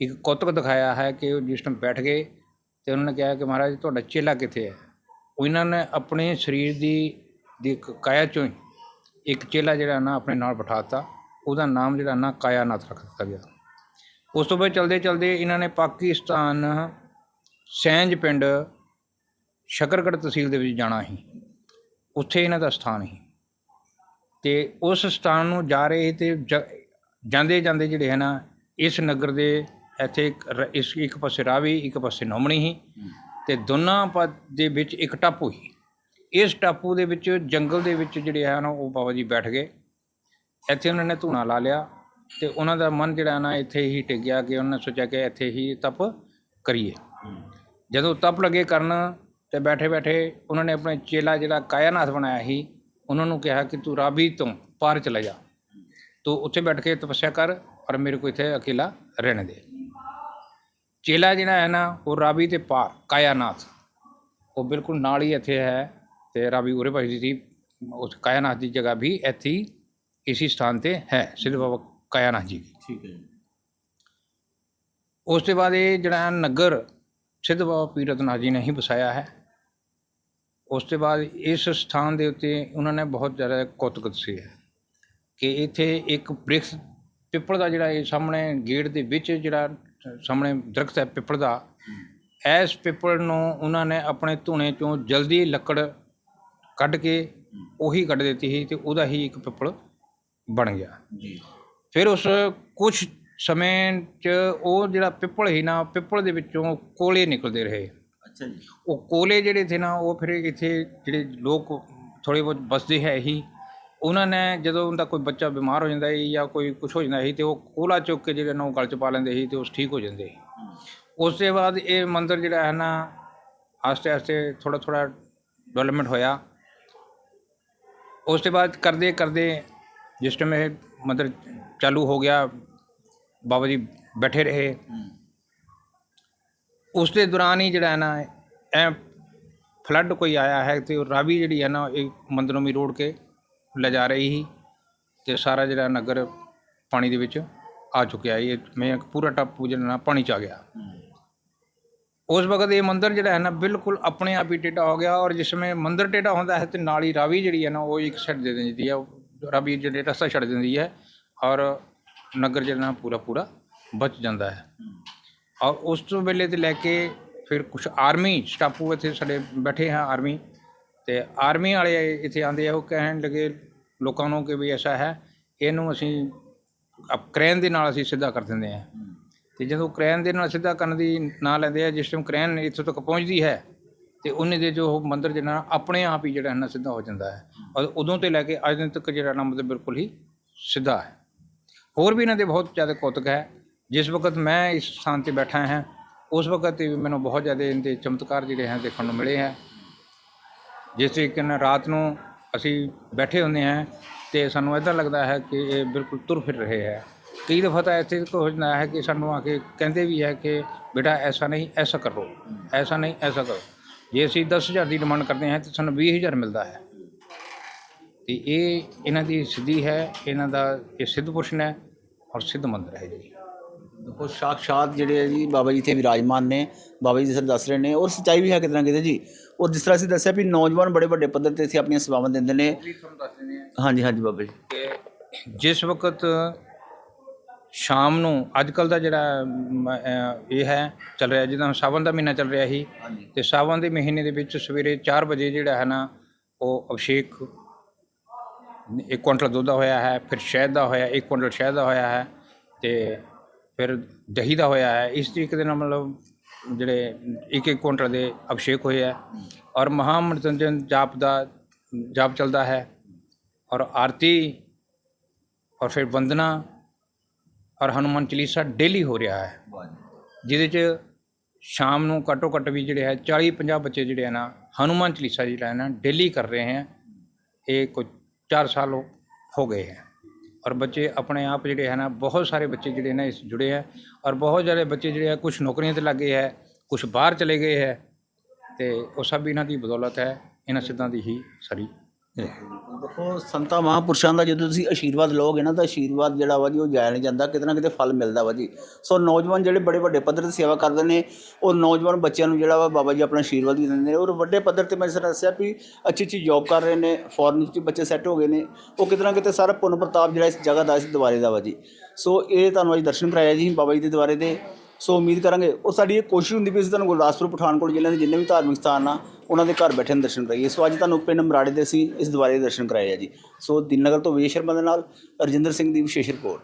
ਇੱਕ ਕੌਤਕ ਦਿਖਾਇਆ ਹੈ ਕਿ ਉਹ ਜਿਸ ਟਾਈਮ ਬੈਠ ਗਏ ਅਤੇ ਉਹਨਾਂ ਨੇ ਕਿਹਾ ਕਿ ਮਹਾਰਾਜ ਤੁਹਾਡਾ ਚੇਲਾ ਕਿੱਥੇ ਹੈ? ਉਹ ਇਹਨਾਂ ਨੇ ਆਪਣੇ ਸਰੀਰ ਦੀ ਦੀ ਕਾਇਆ ਚੋਂ ਹੀ ਇੱਕ ਚੇਲਾ ਜਿਹੜਾ ਨਾ ਆਪਣੇ ਨਾਲ ਬਿਠਾਤਾ ਉਹਦਾ ਨਾਮ ਜਿਹੜਾ ਨਾ ਕਾਇਆਨਾਥ ਰੱਖ ਦਿੱਤਾ ਗਿਆ। ਉਸ ਤੋਂ ਬਾਅਦ ਚਲਦੇ ਚਲਦੇ ਇਹਨਾਂ ਨੇ ਪਾਕਿਸਤਾਨ ਸੈਂਜ ਪਿੰਡ ਸ਼ਕਰਗੜ੍ਹ ਤਹਿਸੀਲ ਦੇ ਵਿੱਚ ਜਾਣਾ ਸੀ। ਉੱਥੇ ਇਹਨਾਂ ਦਾ ਸਥਾਨ ਸੀ। ਤੇ ਉਸ ਸਥਾਨ ਨੂੰ ਜਾ ਰਹੇ ਤੇ ਜਾਂਦੇ ਜਾਂਦੇ ਜਿਹੜੇ ਹੈ ਨਾ ਇਸ ਨਗਰ ਦੇ ਇੱਥੇ ਇਸ ਇੱਕ ਪਾਸੇ ਰਾਵੀ ਇੱਕ ਪਾਸੇ ਨੋਮਣੀ ਸੀ ਤੇ ਦੋਨਾਂ ਪਾ ਦੇ ਵਿੱਚ ਇੱਕ ਟਾਪੂ ਸੀ। ਇਸ ਟਾਪੂ ਦੇ ਵਿੱਚ ਜੰਗਲ ਦੇ ਵਿੱਚ ਜਿਹੜੇ ਹੈ ਨਾ ਉਹ ਬਾਬਾ ਜੀ ਬੈਠ ਗਏ। ਇੱਥੇ ਉਹਨਾਂ ਨੇ ਧੂਣਾ ਲਾ ਲਿਆ ਤੇ ਉਹਨਾਂ ਦਾ ਮਨ ਜਿਹੜਾ ਨਾ ਇੱਥੇ ਹੀ ਟਿਕ ਗਿਆ ਕਿ ਉਹਨਾਂ ਨੇ ਸੋਚਿਆ ਕਿ ਇੱਥੇ ਹੀ ਤਪ ਕਰੀਏ। ਜਦੋਂ ਤਪ ਲੱਗੇ ਕਰਨ ਤੇ ਬੈਠੇ ਬੈਠੇ ਉਹਨਾਂ ਨੇ ਆਪਣੇ ਚੇਲਾ ਜਿਹੜਾ ਕਾਇਆਨਾਥ ਬਣਾਇਆ ਸੀ ਉਹਨਾਂ ਨੂੰ ਕਿਹਾ ਕਿ ਤੂੰ ਰਾਬੀ ਤੋਂ ਪਾਰ ਚਲਾ ਜਾ। ਤੂੰ ਉੱਥੇ ਬੈਠ ਕੇ ਤਪੱਸਿਆ ਕਰ ਔਰ ਮੇਰੇ ਕੋ ਇੱਥੇ ਅਕੇਲਾ ਰਹਿਣ ਦੇ। ਚੇਲਾ ਜਿਹੜਾ ਹੈ ਨਾ ਉਹ ਰਾਬੀ ਤੇ ਪਾਰ ਕਾਇਆਨਾਥ ਉਹ ਬਿਲਕੁਲ ਨਾਲ ਹੀ ਇੱਥੇ ਹੈ ਤੇ ਰਾਬੀ ਉਰੇ ਭਾਈ ਸੀ। ਉਸ ਕਾਇਆਨਾਥ ਦੀ ਜਗ੍ਹਾ ਵੀ ਇੱਥੇ ਇਸੀ ਸਥਾਨ ਤੇ ਹੈ ਸਿੱਧ ਬਾਬਾ ਕਾਇਆਨਾਥ ਜੀ। ਠੀਕ ਹੈ ਜੀ। ਉਸ ਤੋਂ ਬਾਅਦ ਇਹ ਜਿਹੜਾ ਨਗਰ ਸਿੱਧ ਬਾਬਾ ਪੀਰਤਨਾਥ ਜੀ ਨੇ ਹੀ ਵਸਾਇਆ ਹੈ। ਉਸ ਤੋਂ ਬਾਅਦ ਇਸ ਸਥਾਨ ਦੇ ਉੱਤੇ ਉਹਨਾਂ ਨੇ ਬਹੁਤ ਜ਼ਿਆਦਾ ਕੌਤਕ ਦੱਸੀ ਹੈ ਕਿ ਇੱਥੇ ਇੱਕ ਬ੍ਰਿਕਸ ਪਿੱਪਲ ਦਾ ਜਿਹੜਾ ਇਹ ਸਾਹਮਣੇ ਗੇਟ ਦੇ ਵਿੱਚ ਜਿਹੜਾ ਸਾਹਮਣੇ ਦਰਖਤ ਹੈ ਪਿੱਪਲ ਦਾ ਇਸ ਪਿੱਪਲ ਨੂੰ ਉਹਨਾਂ ਨੇ ਆਪਣੇ ਧੂਣੇ ਚੋਂ ਜਲਦੀ ਲੱਕੜ ਕੱਢ ਕੇ ਉਹੀ ਕੱਢ ਦਿੱਤੀ ਸੀ ਤੇ ਉਹਦਾ ਹੀ ਇੱਕ ਪਿੱਪਲ ਬਣ ਗਿਆ। ਜੀ। ਫਿਰ ਉਸ ਕੁਝ ਸਮੇਂ 'ਚ ਉਹ ਜਿਹੜਾ ਪਿੱਪਲ ਸੀ ਨਾ ਪਿੱਪਲ ਦੇ ਵਿੱਚੋਂ ਕੋਲੇ ਨਿਕਲਦੇ ਰਹੇ। ਅੱਛਾ ਜੀ। ਉਹ ਕੋਲੇ ਜਿਹੜੇ ਥੇ ਨਾ ਉਹ ਫਿਰ ਇੱਥੇ ਜਿਹੜੇ ਲੋਕ ਥੋੜੇ ਬਹੁਤ ਬਸਦੇ ਹੈ ਹੀ ਉਹਨਾਂ ਨੇ ਜਦੋਂ ਉਹਦਾ ਕੋਈ ਬੱਚਾ ਬਿਮਾਰ ਹੋ ਜਾਂਦਾ ਸੀ ਜਾਂ ਕੋਈ ਕੁਝ ਹੋ ਜਾਂਦਾ ਸੀ ਤੇ ਉਹ ਕੋਲਾ ਚੁੱਕ ਕੇ ਜਿਹੜੇ ਨਾ ਉਹ ਗਲ 'ਚ ਪਾ ਲੈਂਦੇ ਸੀ ਤੇ ਉਸ ਠੀਕ ਹੋ ਜਾਂਦੇ ਸੀ। ਉਸ ਤੋਂ ਬਾਅਦ ਇਹ ਮੰਦਿਰ ਜਿਹੜਾ ਹੈ ਨਾ ਆਸਤੇ ਆਸਤੇ ਥੋੜਾ ਥੋੜਾ ਡਿਵੈਲਪਮੈਂਟ ਹੋਇਆ। ਉਸ ਤੋਂ ਬਾਅਦ ਕਰਦੇ ਕਰਦੇ ਜਿਸ ਟਾਈਮ ਇਹ ਮੰਦਿਰ ਚਾਲੂ ਹੋ ਗਿਆ ਬਾਬਾ ਜੀ ਬੈਠੇ ਰਹੇ। ਉਸ ਦੇ ਦੌਰਾਨ ਹੀ ਜਿਹੜਾ ਹੈ ਨਾ ਐ ਫਲੱਡ ਕੋਈ ਆਇਆ ਹੈ ਤੇ ਉਹ ਰਾਵੀ ਜਿਹੜੀ ਹੈ ਨਾ, ਇਹ ਮੰਦਰ ਨੂੰ ਵੀ ਰੋੜ ਕੇ ਲੈ ਜਾ ਰਹੀ ਸੀ ਤੇ ਸਾਰਾ ਜਿਹੜਾ ਨਗਰ ਪਾਣੀ ਦੇ ਵਿੱਚ ਆ ਚੁੱਕਿਆ ਇਹ ਮੈਂ ਪੂਰਾ ਟੱਪੂ ਜਿਹੜਾ ਨਾ, ਪਾਣੀ ਚ ਆ ਗਿਆ। ਉਸ ਵਕਤ ਇਹ ਮੰਦਰ ਜਿਹੜਾ ਹੈ ਨਾ, ਬਿਲਕੁਲ ਆਪਣੇ ਆਪ ਹੀ ਟੇਢਾ ਹੋ ਗਿਆ ਔਰ ਜਿਸ ਸਮੇਂ ਮੰਦਰ ਟੇਢਾ ਹੁੰਦਾ ਹੈ ਤੇ ਨਾਲ ਹੀ ਰਾਵੀ ਜਿਹੜੀ ਹੈ ਨਾ, ਉਹ ਇੱਕ ਸਾਈਡ ਦੇ ਦਿੰਦੀ ਹੈ। ਰਾਵੀ ਜਿਹੜੇ ਰਸਤਾ ਛੱਡ ਦਿੰਦੀ ਹੈ ਔਰ ਨਗਰ ਜਿਹੜਾ ਨਾ ਪੂਰਾ ਪੂਰਾ ਬਚ ਜਾਂਦਾ ਹੈ। ਔਰ ਉਸ ਤੋਂ ਵੇਲੇ ਤੇ ਲੈ ਕੇ ਫਿਰ ਕੁਝ ਆਰਮੀ ਸਟਾਪੂ ਇੱਥੇ ਸਾਡੇ ਬੈਠੇ ਹਾਂ ਆਰਮੀ ਤੇ ਆਰਮੀ ਵਾਲੇ ਇੱਥੇ ਆਂਦੇ ਆ, ਉਹ ਕਹਿਣ ਲੱਗੇ ਲੋਕਾਂ ਨੂੰ ਕਿ ਵੀ ਐਸਾ ਹੈ, ਇਹਨੂੰ ਅਸੀਂ ਅਪ ਕ੍ਰੇਨ ਦੇ ਨਾਲ ਅਸੀਂ ਸਿੱਧਾ ਕਰ ਦਿੰਦੇ ਆ ਤੇ ਜਦੋਂ ਕ੍ਰੇਨ ਦੇ ਨਾਲ ਸਿੱਧਾ ਕਰਨ ਦੀ ਨਾਂ ਲੈਂਦੇ ਆ, ਜਿਸ ਟਾਈਮ ਕ੍ਰੇਨ ਇੱਥੋਂ ਤੱਕ ਪਹੁੰਚਦੀ ਹੈ, ਤੇ ਉਹਨੇ ਦੇ ਜੋ ਉਹ ਮੰਦਰ ਜਿਹੜਾ ਆਪਣੇ ਆਪ ਹੀ ਜਿਹੜਾ ਹੈ ਨਾ ਸਿੱਧਾ ਹੋ ਜਾਂਦਾ ਹੈ। ਔਰ ਉਦੋਂ ਤੇ ਲੈ ਕੇ ਅੱਜ ਦਿਨ ਤੱਕ ਜਿਹੜਾ ਨਾ, ਮਤਲਬ ਬਿਲਕੁਲ ਹੀ ਸਿੱਧਾ ਹੈ। ਹੋਰ ਵੀ ਇਹਨਾਂ ਦੇ ਬਹੁਤ ਜ਼ਿਆਦਾ ਕੌਤਕ ਹੈ। ਜਿਸ ਵਕਤ ਮੈਂ ਇਸ ਸਥਾਨ ਤੇ ਬੈਠਾ ਹਾਂ, ਉਸ ਵਕਤ ਵੀ ਮੈਨੂੰ ਬਹੁਤ ਜ਼ਿਆਦਾ ਇਹਦੇ ਚਮਤਕਾਰ ਜਿਹੜੇ ਹੈ ਦੇਖਣ ਨੂੰ ਮਿਲੇ ਹੈ। ਜਿਸ ਤਰੀਕੇ ਨਾਲ ਰਾਤ ਨੂੰ ਅਸੀਂ ਬੈਠੇ ਹੁੰਦੇ ਹਾਂ ਤੇ ਸਾਨੂੰ ਇਦਾਂ ਲੱਗਦਾ ਹੈ ਕਿ ਇਹ ਬਿਲਕੁਲ ਤੁਰ ਫਿਰ ਰਹੇ ਹੈ। ਕਈ ਦਫਾ ਤਾਂ ਇੱਥੇ ਹੋ ਜਾਂਦਾ ਹੈ ਕਿ ਸਾਨੂੰ ਆ ਕੇ ਕਹਿੰਦੇ ਵੀ ਹੈ ਕਿ ਬੇਟਾ ਐਸਾ ਨਹੀਂ, ਐਸਾ ਕਰੋ, ਐਸਾ ਨਹੀਂ, ਐਸਾ ਕਰੋ। ਜੇ ਅਸੀਂ 10000 ਦੀ ਡਿਮਾਂਡ ਕਰਦੇ ਹਾਂ ਤਾਂ ਸਾਨੂੰ 20000 ਮਿਲਦਾ ਹੈ। ਤੇ ਇਹ ਇਹਨਾਂ ਦੀ ਸਿੱਧੀ ਹੈ, ਇਹਨਾਂ ਦਾ ਇਹ ਸਿੱਧ ਪੁਰਸ਼ਨ ਹੈ ਔਰ ਸਿੱਧ ਮੰਦਰ ਹੈ ਜੀ। ਦੇਖੋ ਸਾਖਸ਼ਾਤ ਜਿਹੜੇ ਹੈ ਜੀ ਬਾਬਾ ਜੀ ਇੱਥੇ ਵਿਰਾਜਮਾਨ ਨੇ ਬਾਬਾ ਜੀ ਤਰ੍ਹਾਂ ਦੱਸ ਰਹੇ ਨੇ ਔਰ ਸੱਚਾਈ ਵੀ ਹੈ ਕਿਤੇ ਨਾ ਕਿਤੇ ਜੀ। ਔਰ ਜਿਸ ਤਰ੍ਹਾਂ ਅਸੀਂ ਦੱਸਿਆ ਵੀ ਨੌਜਵਾਨ ਬੜੇ ਵੱਡੇ ਪੱਧਰ ਤੇ ਇੱਥੇ ਆਪਣੀਆਂ ਸੇਵਾਵਾਂ ਦਿੰਦੇ ਨੇ। ਹਾਂਜੀ ਹਾਂਜੀ ਬਾਬਾ ਜੀ। ਜਿਸ ਵਕਤ ਸ਼ਾਮ ਨੂੰ ਅੱਜ ਕੱਲ ਦਾ ਜਿਹੜਾ ਇਹ ਹੈ ਚੱਲ ਰਿਹਾ ਜਿੱਦਾਂ ਸਾਵਨ ਦਾ ਮਹੀਨਾ ਚੱਲ ਰਿਹਾ ਸੀ ਤੇ ਸਾਵਨ ਦੇ ਮਹੀਨੇ ਦੇ ਵਿੱਚ ਸਵੇਰੇ 4 ਵਜੇ ਜਿਹੜਾ ਹੈ ਨਾ ਉਹ ਅਭਿਸ਼ੇਕ ਇੱਕ ਕੁਇੰਟਲ ਦੁੱਧ ਦਾ ਹੋਇਆ ਹੈ ਫਿਰ ਸ਼ਹਿਦ ਦਾ ਹੋਇਆ ਇੱਕ ਕੁਇੰਟਲ ਸ਼ਹਿਦ ਦਾ ਹੋਇਆ ਹੈ ਤੇ ਫਿਰ ਦਹੀਂ ਦਾ ਹੋਇਆ ਹੈ। ਇਸ ਤਰੀਕੇ ਦੇ ਨਾਲ ਮਤਲਬ ਜਿਹੜੇ ਇੱਕ ਇੱਕ ਕੁਇੰਟਲ ਦੇ ਅਭਿਸ਼ੇਕ ਹੋਏ ਹੈ ਔਰ ਮਹਾਮ੍ਰਿਤੰਜਨ ਜਾਪ ਦਾ, ਜਾਪ ਚੱਲਦਾ ਹੈ ਔਰ ਆਰਤੀ ਔਰ ਫਿਰ ਵੰਦਨਾ ਔਰ ਹਨੂੰਮਾਨ ਚਾਲੀਸਾ ਡੇਲੀ ਹੋ ਰਿਹਾ ਹੈ। ਜਿਹਦੇ 'ਚ ਸ਼ਾਮ ਨੂੰ ਘੱਟੋ ਘੱਟ ਵੀ ਜਿਹੜੇ ਹੈ 40 50 ਬੱਚੇ ਜਿਹੜੇ ਹੈ ਨਾ ਹਨੂੰਮਾਨ ਚਾਲੀਸਾ ਜਿਹੜਾ ਹੈ ਨਾ ਡੇਲੀ ਕਰ ਰਹੇ ਹੈ। ਇਹ ਕੁਝ 4 ਸਾਲ ਹੋ ਗਏ ਹੈ। ਔਰ ਬੱਚੇ ਆਪਣੇ ਆਪ ਜਿਹੜੇ ਹੈ ਨਾ, ਬਹੁਤ ਸਾਰੇ ਬੱਚੇ ਜਿਹੜੇ ਨੇ ਇਸ ਜੁੜੇ ਹੈ ਔਰ ਬਹੁਤ ਸਾਰੇ ਬੱਚੇ ਜਿਹੜੇ ਹੈ ਕੁਝ ਨੌਕਰੀਆਂ ਤੇ ਲੱਗੇ ਹੈ ਕੁਝ ਬਾਹਰ ਚਲੇ ਗਏ ਹੈ ਤੇ ਉਹ ਸਭ ਇਹਨਾਂ ਦੀ ਬਦੌਲਤ ਹੈ, ਇਹਨਾਂ ਸਿੱਧਾਂ ਦੀ ਹੀ ਸਾਰੀ ਦੇਖੋ, ਸੰਤਾਂ ਮਹਾਂਪੁਰਸ਼ਾਂ ਦਾ ਜਦੋਂ ਤੁਸੀਂ ਆਸ਼ੀਰਵਾਦ ਲਓਗੇ ਨਾ, ਤਾਂ ਆਸ਼ੀਰਵਾਦ ਜਿਹੜਾ ਵਾ ਜੀ, ਉਹ ਜਾਇਆ ਨਹੀਂ ਜਾਂਦਾ, ਕਿਤੇ ਨਾ ਕਿਤੇ ਫਲ ਮਿਲਦਾ ਵਾ ਜੀ। ਸੋ ਨੌਜਵਾਨ ਜਿਹੜੇ ਬੜੇ ਵੱਡੇ ਪੱਧਰ ਤੇ ਸੇਵਾ ਕਰਦੇ ਨੇ, ਉਹ ਨੌਜਵਾਨ ਬੱਚਿਆਂ ਨੂੰ ਜਿਹੜਾ ਵਾ ਬਾਬਾ ਜੀ ਆਪਣਾ ਆਸ਼ੀਰਵਾਦ ਵੀ ਦਿੰਦੇ ਨੇ। ਔਰ ਵੱਡੇ ਪੱਧਰ ਤੇ ਮੈਂ ਜਿਸ ਦੱਸਿਆ ਵੀ ਅੱਛੀ ਅੱਛੀ ਜੌਬ ਕਰ ਰਹੇ ਨੇ ਫੋਰਨ ਵਿੱਚ ਬੱਚੇ ਸੈੱਟ ਹੋ ਗਏ ਨੇ। ਉਹ ਕਿਤੇ ਨਾ ਕਿਤੇ ਸਾਰਾ ਪੁੰਨ ਪ੍ਰਤਾਪ ਜਿਹੜਾ ਇਸ ਜਗ੍ਹਾ ਦਾ, ਇਸ ਦੁਆਰੇ ਦਾ ਵਾ ਜੀ। ਸੋ ਇਹ ਤੁਹਾਨੂੰ ਅੱਜ ਦਰਸ਼ਨ ਕਰਾਇਆ ਜੀ ਬਾਬਾ ਜੀ ਦੇ ਦੁਆਰੇ ਦੇ। ਸੋ ਉਮੀਦ ਕਰਾਂਗੇ। ਉਹ ਸਾਡੀ ਇਹ ਕੋਸ਼ਿਸ਼ ਹੁੰਦੀ ਵੀ ਅਸੀਂ ਤੁਹਾਨੂੰ ਗੁਰਦਾਸਪੁਰ, ਪਠਾਨਕੋਟ ਜ਼ਿਲ੍ਹੇ ਦੇ ਜਿੰਨੇ ਵੀ ਧਾਰਮਿਕ ਸਥਾਨ ਆ, ਉਹਨਾਂ ਦੇ ਘਰ ਬੈਠੇ ਨੂੰ ਦਰਸ਼ਨ ਕਰਾਈਏ। ਸੋ ਅੱਜ ਤੁਹਾਨੂੰ ਪਿੰਡ ਮਰਾੜੇ ਦੇ ਅਸੀਂ ਇਸ ਦੁਆਰੇ ਦੇ ਦਰਸ਼ਨ ਕਰਾਏ ਆ ਜੀ। ਸੋ ਦੀਨਨਗਰ ਤੋਂ ਵਿਜੇ ਸ਼ਰਮਾ ਦੇ ਨਾਲ ਰਜਿੰਦਰ ਸਿੰਘ ਦੀ ਵਿਸ਼ੇਸ਼ ਰਿਪੋਰਟ।